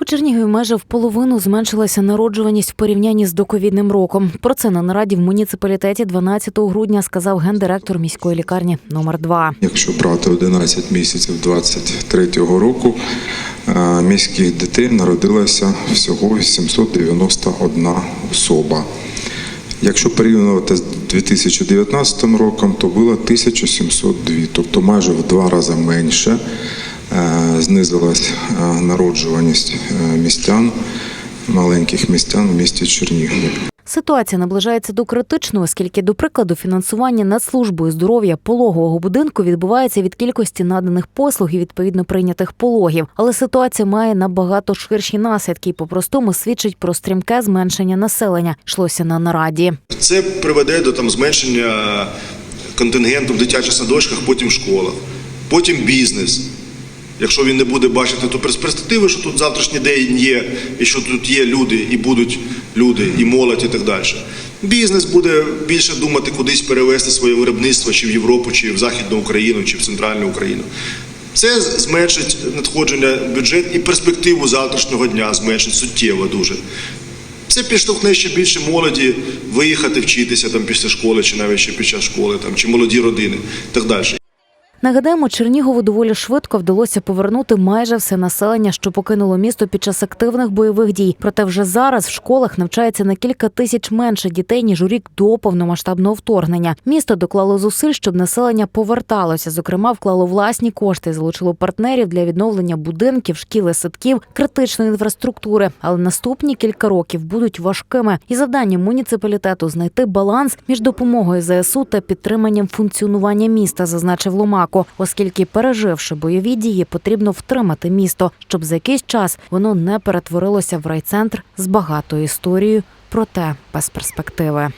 У Чернігові майже в половину зменшилася народжуваність в порівнянні з доковідним роком. Про це на нараді в муніципалітеті 12 грудня сказав гендиректор міської лікарні номер 2 Якщо брати 11 місяців 23-го року, е, міських дітей народилося всього 891 особа. Якщо порівнювати з 2019 роком, то було 1702, тобто майже в два рази менше е, знизилась е, народжуваність е, містян, маленьких містян в місті Чернігові. Ситуація наближається до критичного, оскільки, до прикладу, фінансування Нацслужбою здоров'я пологового будинку відбувається від кількості наданих послуг і відповідно прийнятих пологів. Але ситуація має набагато ширші наслідки і по-простому свідчить про стрімке зменшення населення. Йшлося на нараді. Це приведе до там зменшення контингенту в дитячих садочках, потім в школах, потім бізнес. Якщо він не буде бачити ту перспективу, що тут завтрашній день є, і що тут є люди, і будуть люди, і молодь, і так далі. Бізнес буде більше думати кудись перевести своє виробництво чи в Європу, чи в Західну Україну, чи в Центральну Україну. Це зменшить надходження бюджет і перспективу завтрашнього дня зменшить суттєво дуже. Це підштовхне ще більше молоді виїхати вчитися там після школи, чи навіть ще під час школи, там чи молоді родини, так далі. Нагадаємо, Чернігову доволі швидко вдалося повернути майже все населення, що покинуло місто під час активних бойових дій. Проте вже зараз в школах навчається на кілька тисяч менше дітей ніж у рік до повномасштабного вторгнення. Місто доклало зусиль, щоб населення поверталося. Зокрема, вклало власні кошти, залучило партнерів для відновлення будинків, шкіл садків, критичної інфраструктури. Але наступні кілька років будуть важкими. І завданням муніципалітету знайти баланс між допомогою ЗСУ та підтриманням функціонування міста, зазначив Ломако, оскільки, переживши бойові дії, потрібно втримати місто, щоб за якийсь час воно не перетворилося в райцентр з багатою історією, проте без перспективи.